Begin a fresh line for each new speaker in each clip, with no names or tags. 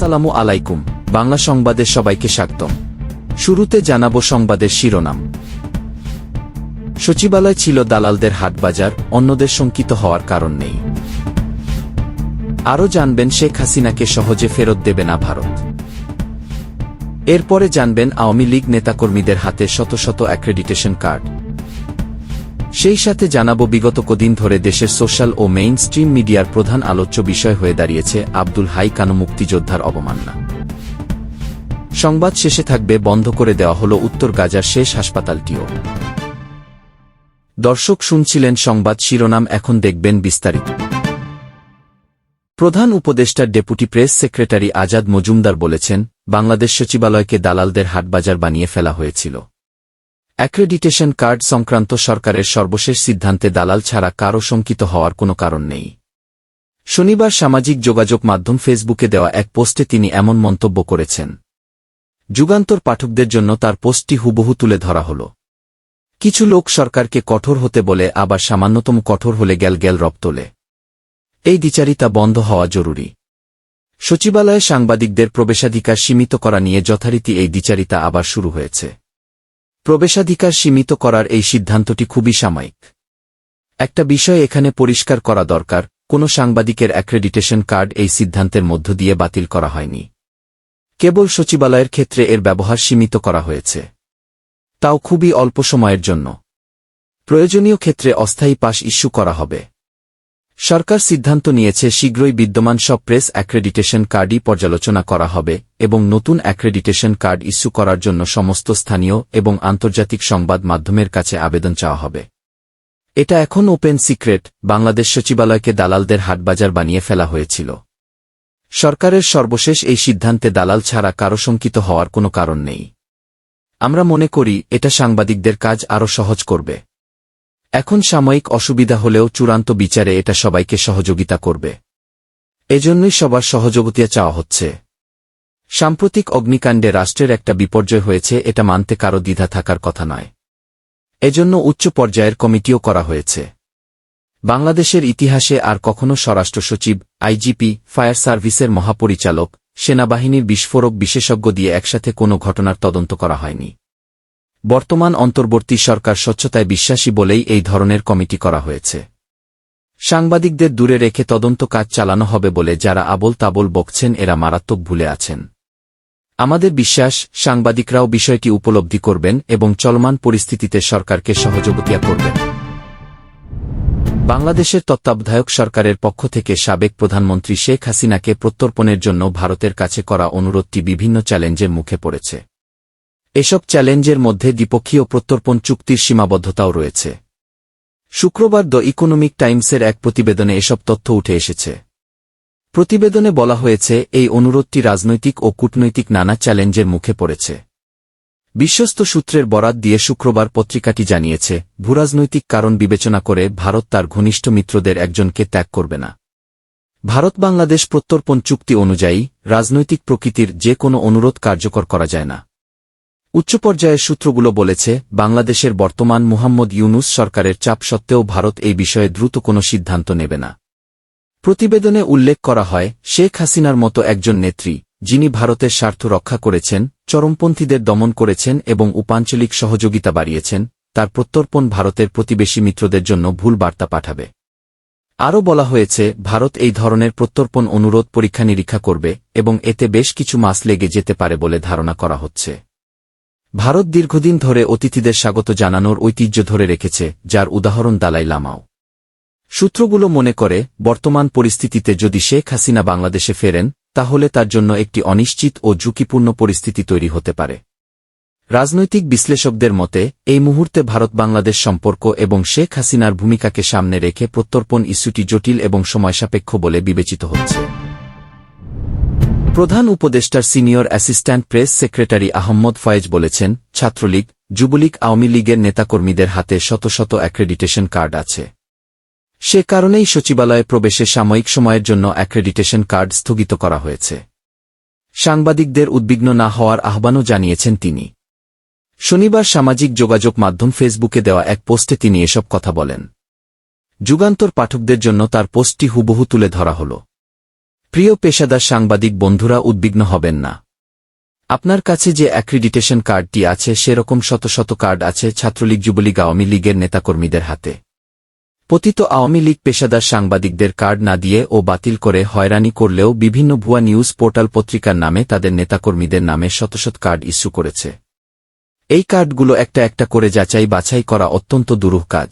আসসালামু আলাইকুম, বাংলা সংবাদে সবাইকে স্বাগতম। শুরুতে জানাব সংবাদের শিরোনাম। সচিবালয় ছিল দালালদের হাটবাজার, অন্যদের শঙ্কিত হওয়ার কারণ নেই। আরও জানবেন শেখ হাসিনাকে সহজে ফেরত দেবে না ভারত। এরপরে জানবেন আওয়ামী লীগ নেতাকর্মীদের হাতে শত শত অ্যাক্রেডিটেশন কার্ড। সেই সাথে জানাব বিগত কদিন ধরে দেশের সোশ্যাল ও মেইন স্ট্রিম মিডিয়ার প্রধান আলোচ্য বিষয় হয়ে দাঁড়িয়েছে আব্দুল হাই কানু মুক্তিযোদ্ধার অবমাননা। সংবাদ শেষে থাকবে, বন্ধ করে দেওয়া হল উত্তর গাজার শেষ হাসপাতালটিও। দর্শক শুনছিলেন সংবাদ শিরোনাম, এখন দেখবেন বিস্তারিত। প্রধান উপদেষ্টার deputy press secretary Azad Majumdar বলেছেন, বাংলাদেশ সচিবালয়কে দালালদের হাটবাজার বানিয়ে ফেলা হয়েছিল। অ্যাক্রেডিটেশন কার্ড সংক্রান্ত সরকারের সর্বশেষ সিদ্ধান্তে দালাল ছাড়া কারও শঙ্কিত হওয়ার কোনো কারণ নেই। শনিবার সামাজিক যোগাযোগ মাধ্যম ফেসবুকে দেওয়া এক পোস্টে তিনি এমন মন্তব্য করেছেন। যুগান্তর পাঠকদের জন্য তার পোস্টটি হুবহু তুলে ধরা হল। কিছু লোক সরকারকে কঠোর হতে বলে আবার সামান্যতম কঠোর হলে গেল গেল রব তোলে। এই দ্বিচারিতা বন্ধ হওয়া জরুরি। সচিবালয়ে সাংবাদিকদের প্রবেশাধিকার সীমিত করা নিয়ে যথারীতি এই দ্বিচারিতা আবার শুরু হয়েছে। প্রবেশাধিকার সীমিত করার এই সিদ্ধান্তটি খুবই সাময়িক। একটা বিষয় এখানে পরিষ্কার করা দরকার, কোনো সাংবাদিকের অ্যাক্রেডিটেশন কার্ড এই সিদ্ধান্তের মধ্য দিয়ে বাতিল করা হয়নি। কেবল সচিবালয়ের ক্ষেত্রে এর ব্যবহার সীমিত করা হয়েছে। তাও খুবই অল্প সময়ের জন্য। প্রয়োজনীয় ক্ষেত্রে অস্থায়ী পাশ ইস্যু করা হবে। সরকার সিদ্ধান্ত নিয়েছে শীঘ্রই বিদ্যমান সব প্রেস অ্যাক্রেডিটেশন কার্ডই পর্যালোচনা করা হবে এবং নতুন অ্যাক্রেডিটেশন কার্ড ইস্যু করার জন্য সমস্ত স্থানীয় এবং আন্তর্জাতিক সংবাদ মাধ্যমের কাছে আবেদন চাওয়া হবে। এটা এখন ওপেন সিক্রেট, বাংলাদেশ সচিবালয়কে দালালদের হাটবাজার বানিয়ে ফেলা হয়েছিল। সরকারের সর্বশেষ এই সিদ্ধান্তে দালাল ছাড়া কারও শঙ্কিত হওয়ার কোনো কারণ নেই। আমরা মনে করি, এটা সাংবাদিকদের কাজ আরও সহজ করবে। এখন সাময়িক অসুবিধা হলেও চূড়ান্ত বিচারে এটা সবাইকে সহযোগিতা করবে। এজন্যই সবার সহযোগিতা চাওয়া হচ্ছে। সাম্প্রতিক অগ্নিকাণ্ডে রাষ্ট্রের একটা বিপর্যয় হয়েছে, এটা মানতে কারও দ্বিধা থাকার কথা নয়। এজন্য উচ্চ পর্যায়ের কমিটিও করা হয়েছে। বাংলাদেশের ইতিহাসে আর কখনো স্বরাষ্ট্র সচিব, আইজিপি, ফায়ার সার্ভিসের মহাপরিচালক, সেনাবাহিনীর বিস্ফোরক বিশেষজ্ঞ দিয়ে একসাথে কোনো ঘটনার তদন্ত করা হয়নি। বর্তমান অন্তর্বর্তী সরকার স্বচ্ছতায় বিশ্বাসী বলেই এই ধরনের কমিটি করা হয়েছে। সাংবাদিকদের দূরে রেখে তদন্ত কাজ চালানো হবে বলে যারা আবল তাবল বকছেন, এরা মারাত্মক ভুলে আছেন। আমাদের বিশ্বাস, সাংবাদিকরাও বিষয়টি উপলব্ধি করবেন এবং চলমান পরিস্থিতিতে সরকারকে সহযোগিতা করবেন। বাংলাদেশের তত্ত্বাবধায়ক সরকারের পক্ষ থেকে সাবেক প্রধানমন্ত্রী শেখ হাসিনাকে প্রত্যর্পণের জন্য ভারতের কাছে করা অনুরোধটি বিভিন্ন চ্যালেঞ্জের মুখে পড়েছে। এসব চ্যালেঞ্জের মধ্যে দ্বিপক্ষীয় প্রত্যর্পণ চুক্তির সীমাবদ্ধতাও রয়েছে। শুক্রবার দ্য ইকোনমিক টাইমসের এক প্রতিবেদনে এসব তথ্য উঠে এসেছে। প্রতিবেদনে বলা হয়েছে, এই অনুরোধটি রাজনৈতিক ও কূটনৈতিক নানা চ্যালেঞ্জের মুখে পড়েছে। বিশ্বস্ত সূত্রের বরাত দিয়ে শুক্রবার পত্রিকাটি জানিয়েছে, ভূরাজনৈতিক কারণ বিবেচনা করে ভারত তার ঘনিষ্ঠ মিত্রদের একজনকে ত্যাগ করবে না। ভারত বাংলাদেশ প্রত্যর্পণ চুক্তি অনুযায়ী, রাজনৈতিক প্রকৃতির যে কোনো অনুরোধ কার্যকর করা যায় না। উচ্চ পর্যায়ের সূত্রগুলো বলেছে, বাংলাদেশের বর্তমান মুহাম্মদ ইউনুস সরকারের চাপ সত্ত্বেও ভারত এই বিষয়ে দ্রুত কোনো সিদ্ধান্ত নেবে না। প্রতিবেদনে উল্লেখ করা হয়, শেখ হাসিনার মতো একজন নেত্রী, যিনি ভারতের স্বার্থ রক্ষা করেছেন, চরমপন্থীদের দমন করেছেন এবং উপাঞ্চলিক সহযোগিতা বাড়িয়েছেন, তার প্রত্যর্পণ ভারতের প্রতিবেশী মিত্রদের জন্য ভুল বার্তা পাঠাবে। আরও বলা হয়েছে, ভারত এই ধরনের প্রত্যর্পণ অনুরোধ পরীক্ষা নিরীক্ষা করবে এবং এতে বেশ কিছু মাস লেগে যেতে পারে বলে ধারণা করা হচ্ছে। ভারত দীর্ঘদিন ধরে অতিথিদের স্বাগত জানানোর ঐতিহ্য ধরে রেখেছে, যার উদাহরণ দালাই লামাও। সূত্রগুলো মনে করে, বর্তমান পরিস্থিতিতে যদি শেখ হাসিনা বাংলাদেশে ফেরেন, তাহলে তার জন্য একটি অনিশ্চিত ও ঝুঁকিপূর্ণ পরিস্থিতি তৈরি হতে পারে। রাজনৈতিক বিশ্লেষকদের মতে, এই মুহূর্তে ভারত বাংলাদেশ সম্পর্ক এবং শেখ হাসিনার ভূমিকাকে সামনে রেখে প্রত্যর্পণ ইস্যুটি জটিল এবং সময়সাপেক্ষ বলে বিবেচিত হচ্ছে। প্রধান উপদেষ্টার senior assistant press secretary Ahmed Faiz বলেছেন, ছাত্রলীগ, যুবলীগ, আওয়ামী লীগের নেতাকর্মীদের হাতে শত শত অ্যাক্রেডিটেশন কার্ড আছে। সে কারণেই সচিবালয়ে প্রবেশে সাময়িক সময়ের জন্য অ্যাক্রেডিটেশন কার্ড স্থগিত করা হয়েছে। সাংবাদিকদের উদ্বিগ্ন না হওয়ার আহ্বানও জানিয়েছেন তিনি। শনিবার সামাজিক যোগাযোগ মাধ্যম ফেসবুকে দেওয়া এক পোস্টে তিনি এসব কথা বলেন। যুগান্তর পাঠকদের জন্য তার পোস্টটি হুবহু তুলে ধরা হল। প্রিয় পেশাদার সাংবাদিক বন্ধুরা, উদ্বিগ্ন হবেন না। আপনার কাছে যে অ্যাক্রিডিটেশন কার্ডটি আছে, সেরকম শত শত কার্ড আছে ছাত্রলীগ, যুবলীগ, আওয়ামী লীগের নেতাকর্মীদের হাতে। পতিত আওয়ামী লীগ পেশাদার সাংবাদিকদের কার্ড না দিয়ে ও বাতিল করে হয়রানি করলেও বিভিন্ন ভুয়া নিউজ পোর্টাল পত্রিকার নামে তাদের নেতাকর্মীদের নামে শত শত কার্ড ইস্যু করেছে। এই কার্ডগুলো একটা একটা করে যাচাই বাছাই করা অত্যন্ত দুরূহ কাজ।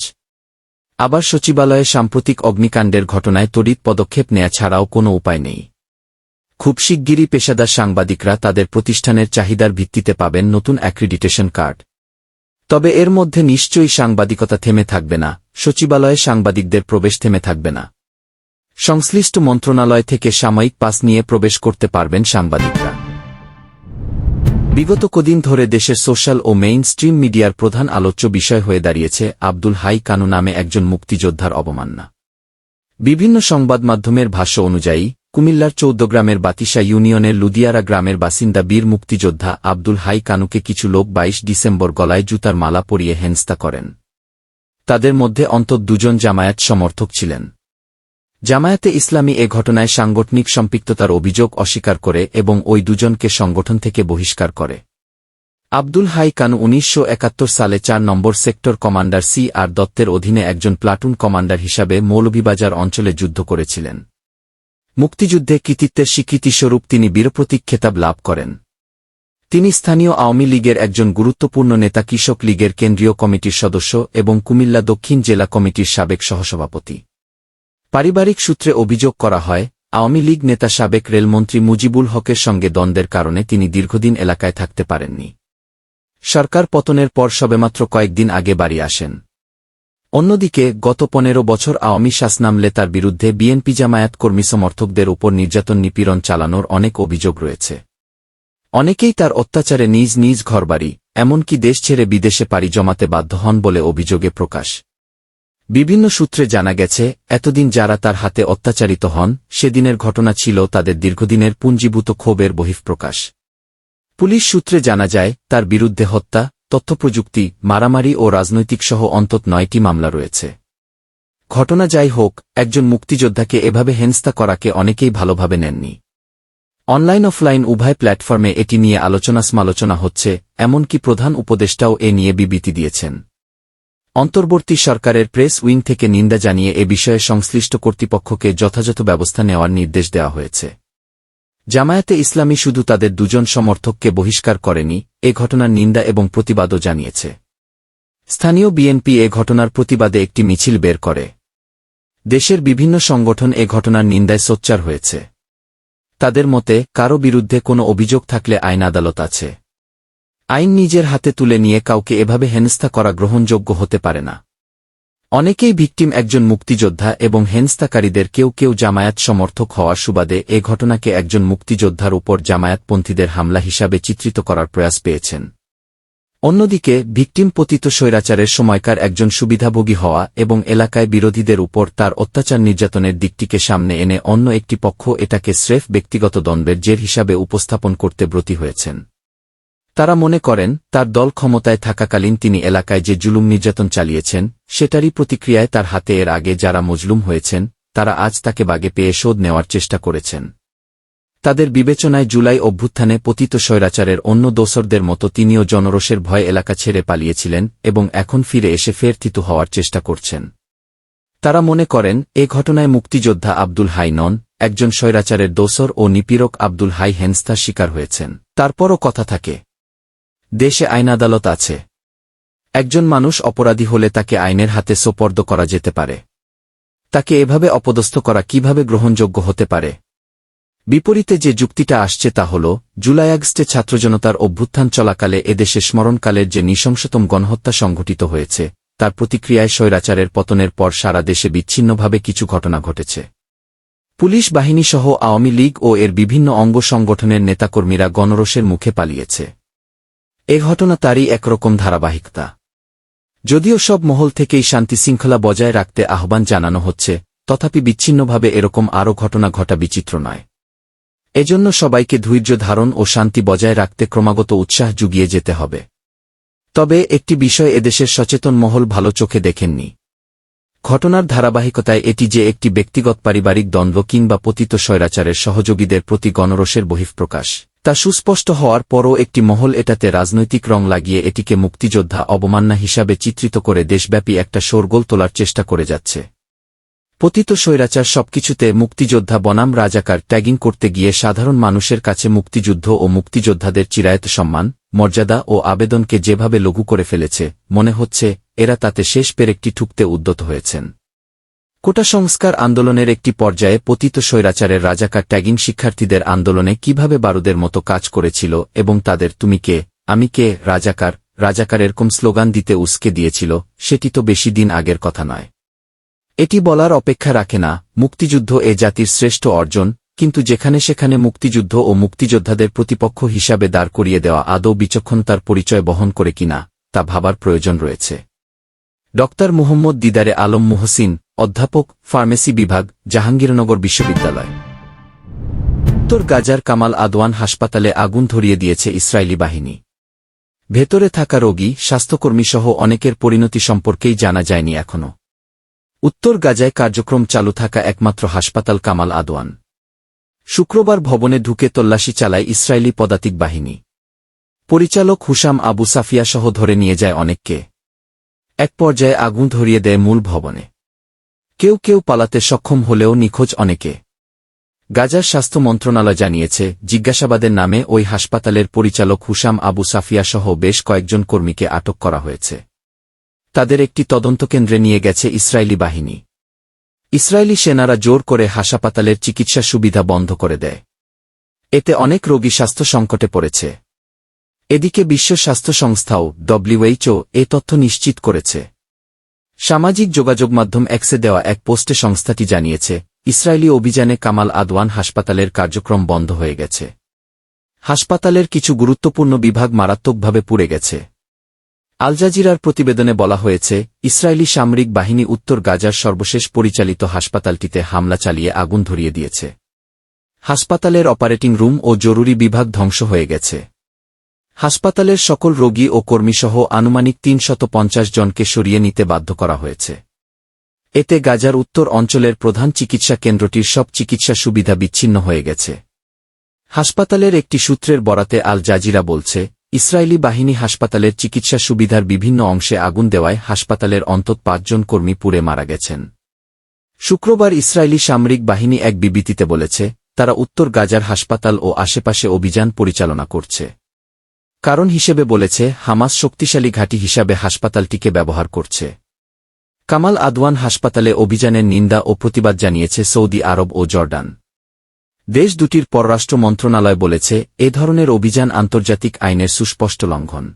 আবার সচিবালয়ে সাম্প্রতিক অগ্নিকাণ্ডের ঘটনায় তড়িৎ পদক্ষেপ নেয়া ছাড়াও কোনো উপায় নেই। খুব শিগগিরই পেশাদার সাংবাদিকরা তাদের প্রতিষ্ঠানের চাহিদার ভিত্তিতে পাবেন নতুন অ্যাক্রিডিটেশন কার্ড। তবে এর মধ্যে নিশ্চয়ই সাংবাদিকতা থেমে থাকবে না, সচিবালয়ে সাংবাদিকদের প্রবেশ থেমে থাকবে না। সংশ্লিষ্ট মন্ত্রণালয় থেকে সাময়িক পাস নিয়ে প্রবেশ করতে পারবেন সাংবাদিকরা। বিগত কদিন ধরে দেশের সোশ্যাল ও মেইন স্ট্রিম মিডিয়ার প্রধান আলোচ্য বিষয় হয়ে দাঁড়িয়েছে আব্দুল হাই কানু নামে একজন মুক্তিযোদ্ধার অবমাননা। বিভিন্ন সংবাদ মাধ্যমের ভাষ্য অনুযায়ী, কুমিল্লার চৌদ্দগ্রামের বাতিসা ইউনিয়নের লুদিয়ারা গ্রামের বাসিন্দা বীর মুক্তিযোদ্ধা আব্দুল হাই কানুকে কিছু লোক ২২ ডিসেম্বর গলায় জুতার মালা পরিয়ে হেনস্তা করেন। তাদের মধ্যে অন্তত দুজন জামায়াত সমর্থক ছিলেন। জামায়াতে ইসলামী এ ঘটনায় সাংগঠনিক সম্পৃক্ততার অভিযোগ অস্বীকার করে এবং ওই দুজনকে সংগঠন থেকে বহিষ্কার করে। আব্দুল হাই কানু উনিশশো সালে চার নম্বর সেক্টর কমান্ডার সি আর দত্তের অধীনে একজন প্লাটুন কমান্ডার হিসাবে মৌলভীবাজার অঞ্চলে যুদ্ধ করেছিলেন। মুক্তিযুদ্ধে কৃতিত্বের স্বীকৃতিস্বরূপ তিনি বীরপ্রতীক খেতাব লাভ করেন। তিনি স্থানীয় আওয়ামী লীগের একজন গুরুত্বপূর্ণ নেতা কৃষক লীগের কেন্দ্রীয় কমিটির সদস্য এবং কুমিল্লা দক্ষিণ জেলা কমিটির সাবেক সহসভাপতি। পারিবারিক সূত্রে অভিযোগ করা হয়, আওয়ামী লীগ নেতা সাবেক রেলমন্ত্রী মুজিবুল হকের সঙ্গে দ্বন্দ্বের কারণে তিনি দীর্ঘদিন এলাকায় থাকতে পারেননি। সরকার পতনের পর সবেমাত্র কয়েকদিন আগে বাড়ি আসেন। অন্যদিকে, গত পনেরো বছর আওয়ামী শাসনামলে তার বিরুদ্ধে বিএনপি জামায়াত কর্মী সমর্থকদের উপর নির্যাতন নিপীড়ন চালানোর অনেক অভিযোগ রয়েছে। অনেকেই তার অত্যাচারে নিজ নিজ ঘরবাড়ি, এমনকি দেশ ছেড়ে বিদেশে পাড়ি জমাতে বাধ্য হন বলে অভিযোগে প্রকাশ। বিভিন্ন সূত্রে জানা গেছে, এতদিন যারা তার হাতে অত্যাচারিত হন, সেদিনের ঘটনা ছিল তাদের দীর্ঘদিনের পুঞ্জীভূত ক্ষোভের বহিঃপ্রকাশ। পুলিশ সূত্রে জানা যায়, তার বিরুদ্ধে হত্যা, তথ্যপ্রযুক্তি, মারামারি ও রাজনৈতিক সহ অন্তত নয়টি মামলা রয়েছে। ঘটনা যাই হোক, একজন মুক্তিযোদ্ধাকে এভাবে হেনস্তা করাকে অনেকেই ভালোভাবে নেননি। অনলাইন অফলাইন উভয় প্ল্যাটফর্মে এটি নিয়ে আলোচনা সমালোচনা হচ্ছে, এমনকি প্রধান উপদেষ্টাও এ নিয়ে বিবৃতি দিয়েছেন। অন্তর্বর্তী সরকারের প্রেস উইং থেকে নিন্দা জানিয়ে এ বিষয়ে সংশ্লিষ্ট কর্তৃপক্ষকে যথাযথ ব্যবস্থা নেওয়ার নির্দেশ দেওয়া হয়েছে। জামায়াতে ইসলামী শুধু তাদের দুজন সমর্থককে বহিষ্কার করেনি, এ ঘটনার নিন্দা এবং প্রতিবাদও জানিয়েছে। স্থানীয় বিএনপি এ ঘটনার প্রতিবাদে একটি মিছিল বের করে। দেশের বিভিন্ন সংগঠন এ ঘটনার নিন্দায় সোচ্চার হয়েছে। তাদের মতে, কারও বিরুদ্ধে কোনো অভিযোগ থাকলে আইন আদালত আছে। আইন নিজের হাতে তুলে নিয়ে কাউকে এভাবে হেনস্থা করা গ্রহণযোগ্য হতে পারে না। অনেকেই ভিকটিম একজন মুক্তিযোদ্ধা এবং হেনস্তাকারীদের কেউ কেউ জামায়াত সমর্থক হওয়ার সুবাদে এ ঘটনাকে একজন মুক্তিযোদ্ধার উপর জামায়াতপন্থীদের হামলা হিসাবে চিত্রিত করার প্রয়াস পেয়েছেন। অন্যদিকে, ভিকটিম পতিত স্বৈরাচারের সময়কার একজন সুবিধাভোগী হওয়া এবং এলাকায় বিরোধীদের উপর তার অত্যাচার নির্যাতনের দিকটিকে সামনে এনে অন্য একটি পক্ষ এটাকে স্রেফ ব্যক্তিগত দ্বন্দ্বের জের হিসাবে উপস্থাপন করতে ব্রতী হয়েছেন। তারা মনে করেন, তার দল ক্ষমতায় থাকাকালীন তিনি এলাকায় যে জুলুম নির্যাতন চালিয়েছেন, সেটারই প্রতিক্রিয়ায় তার হাতে এর আগে যারা মজলুম হয়েছেন, তারা আজ তাকে বাগে পেয়ে শোধ নেওয়ার চেষ্টা করেছেন। তাদের বিবেচনায় জুলাই অভ্যুত্থানে পতিত স্বৈরাচারের অন্য দোসরদের মতো তিনিও জনরোষের ভয় এলাকা ছেড়ে পালিয়েছিলেন এবং এখন ফিরে এসে ফের থিতু হওয়ার চেষ্টা করছেন। তারা মনে করেন, এ ঘটনায় মুক্তিযোদ্ধা আব্দুল হাই নন, একজন স্বৈরাচারের দোসর ও নিপীড়ক আব্দুল হাই হেনস্তার শিকার হয়েছেন। তারপরও কথা থাকে দেশে আইন আদালত আছে। একজন মানুষ অপরাধী হলে তাকে আইনের হাতে সোপর্দ করা যেতে পারে। তাকে এভাবে অপদস্থ করা কীভাবে গ্রহণযোগ্য হতে পারে? বিপরীতে যে যুক্তিটা আসছে তা হল, জুলাই আগস্টে ছাত্রজনতার অভ্যুত্থান চলাকালে এদেশে স্মরণকালের যে নৃশংসতম গণহত্যা সংঘটিত হয়েছে, তার প্রতিক্রিয়ায় স্বৈরাচারের পতনের পর সারা দেশে বিচ্ছিন্নভাবে কিছু ঘটনা ঘটেছে। পুলিশ বাহিনীসহ আওয়ামী লীগ ও এর বিভিন্ন অঙ্গ সংগঠনের নেতাকর্মীরা গণরোষের মুখে পালিয়েছে। এ ঘটনা তারই একরকম ধারাবাহিকতা। যদিও সব মহল থেকেই শান্তি শৃঙ্খলা বজায় রাখতে আহ্বান জানানো হচ্ছে, তথাপি বিচ্ছিন্নভাবে এরকম আরও ঘটনা ঘটা বিচিত্র নয়। এজন্য সবাইকে ধৈর্য ধারণ ও শান্তি বজায় রাখতে ক্রমাগত উৎসাহ জুগিয়ে যেতে হবে। তবে একটি বিষয় এদেশের সচেতন মহল ভালো চোখে দেখেননি। ঘটনার ধারাবাহিকতায় এটি যে একটি ব্যক্তিগত পারিবারিক দ্বন্দ্ব কিংবা পতিত স্বৈরাচারের সহযোগীদের প্রতি গণরোষের বহিঃপ্রকাশ তা সুস্পষ্ট হওয়ার পরও একটি মহল এটাতে রাজনৈতিক রং লাগিয়ে এটিকে মুক্তিযোদ্ধা অবমাননা হিসাবে চিত্রিত করে দেশব্যাপী একটা শোরগোল তোলার চেষ্টা করে যাচ্ছে। পতিত স্বৈরাচার সবকিছুতে মুক্তিযোদ্ধা বনাম রাজাকার ট্যাগিং করতে গিয়ে সাধারণ মানুষের কাছে মুক্তিযুদ্ধ ও মুক্তিযোদ্ধাদের চিরায়ত সম্মান, মর্যাদা ও আবেদনকে যেভাবে লঘু করে ফেলেছে, মনে হচ্ছে, এরা তাতে শেষ পেরেকটি ঠুকতে উদ্যত হয়েছেন। কোটা সংস্কার আন্দোলনের একটি পর্যায়ে পতিত স্বৈরাচারের রাজাকার ট্যাগিং শিক্ষার্থীদের আন্দোলনে কীভাবে বারুদের মতো কাজ করেছিল এবং তাদের তুমি কে? আমি কে? রাজাকার? রাজাকার এরকম স্লোগান দিতে উস্কে দিয়েছিল, সেটি তো বেশি দিন আগের কথা নয়। এটি বলার অপেক্ষা রাখে না, মুক্তিযুদ্ধ এ জাতির শ্রেষ্ঠ অর্জন, কিন্তু যেখানে সেখানে মুক্তিযুদ্ধ ও মুক্তিযোদ্ধাদের প্রতিপক্ষ হিসাবে দাঁড় করিয়ে দেওয়া আদৌ বিচক্ষণতার পরিচয় বহন করে কিনা, তা ভাবার প্রয়োজন রয়েছে। ড মুহম্মদ দিদারে আলম মুহসিন অধ্যাপক, ফার্মেসি বিভাগ, জাহাঙ্গীরনগর বিশ্ববিদ্যালয়। উত্তর গাজার কামাল আদওয়ান হাসপাতালে আগুন ধরিয়ে দিয়েছে ইসরায়েলি বাহিনী। ভেতরে থাকা রোগী, স্বাস্থ্যকর্মীসহ অনেকের পরিণতি সম্পর্কেই জানা যায়নি এখনও। উত্তর গাজায় কার্যক্রম চালু থাকা একমাত্র হাসপাতাল কামাল আদওয়ান। শুক্রবার ভবনে ঢুকে তল্লাশি চালায় ইসরায়েলি পদাতিক বাহিনী। পরিচালক হুসাম আবু সাফিয়া সহ ধরে নিয়ে যায় অনেককে। এক পর্যায়ে আগুন ধরিয়ে দেয় মূল ভবনে। কেউ কেউ পালাতে সক্ষম হলেও নিখোঁজ অনেকে। গাজার স্বাস্থ্য মন্ত্রণালয় জানিয়েছে, জিজ্ঞাসাবাদের নামে ওই হাসপাতালের পরিচালক হুসাম আবু সাফিয়া সহ বেশ কয়েকজন কর্মীকে আটক করা হয়েছে। তাদের একটি তদন্তকেন্দ্রে নিয়ে গেছে ইসরায়েলি বাহিনী। ইসরায়েলি সেনারা জোর করে হাসপাতালের চিকিৎসা সুবিধা বন্ধ করে দেয়। এতে অনেক রোগী স্বাস্থ্য সংকটে পড়েছে। এদিকে বিশ্ব স্বাস্থ্য সংস্থাও, ডব্লিউএইচও, এ তথ্য নিশ্চিত করেছে। সামাজিক যোগাযোগ মাধ্যম এক্সে দেওয়া এক পোস্টে সংস্থাটি জানিয়েছে, ইসরায়েলি অভিযানে কামাল আদওয়ান হাসপাতালের কার্যক্রম বন্ধ হয়ে গেছে। হাসপাতালের কিছু গুরুত্বপূর্ণ বিভাগ মারাত্মকভাবে পুড়ে গেছে। আল জাজিরার প্রতিবেদনে বলা হয়েছে, ইসরায়েলি সামরিক বাহিনী উত্তর গাজার সর্বশেষ পরিচালিত হাসপাতালটিতে হামলা চালিয়ে আগুন ধরিয়ে দিয়েছে। হাসপাতালের অপারেটিং রুম ও জরুরি বিভাগ ধ্বংস হয়ে গেছে। হাসপাতালের সকল রোগী ও কর্মীসহ আনুমানিক তিনশত পঞ্চাশ জনকে সরিয়ে নিতে বাধ্য করা হয়েছে। এতে গাজার উত্তর অঞ্চলের প্রধান চিকিৎসা কেন্দ্রটির সব চিকিৎসা সুবিধা বিচ্ছিন্ন হয়ে গেছে। হাসপাতালের একটি সূত্রের বরাতে আল জাজিরা বলছে, ইসরায়েলি বাহিনী হাসপাতালের চিকিৎসা সুবিধার বিভিন্ন অংশে আগুন দেওয়ায় হাসপাতালের অন্তত পাঁচজন কর্মী পুড়ে মারা গেছেন। শুক্রবার ইসরায়েলি সামরিক বাহিনী এক বিবৃতিতে বলেছে, তারা উত্তর গাজার হাসপাতাল ও আশেপাশে অভিযান পরিচালনা করছে। কারণ হিসেবে বলেছে, হামাস শক্তিশালী ঘাঁটি হিসাবে হাসপাতালটিকে ব্যবহার করছে। কামাল আদওয়ান হাসপাতালে অভিযানের নিন্দা ও প্রতিবাদ জানিয়েছে সৌদি আরব ও জর্ডান। দেশ দুটির পররাষ্ট্র মন্ত্রণালয় বলেছে, এ ধরনের অভিযান আন্তর্জাতিক আইনের সুস্পষ্ট লঙ্ঘন।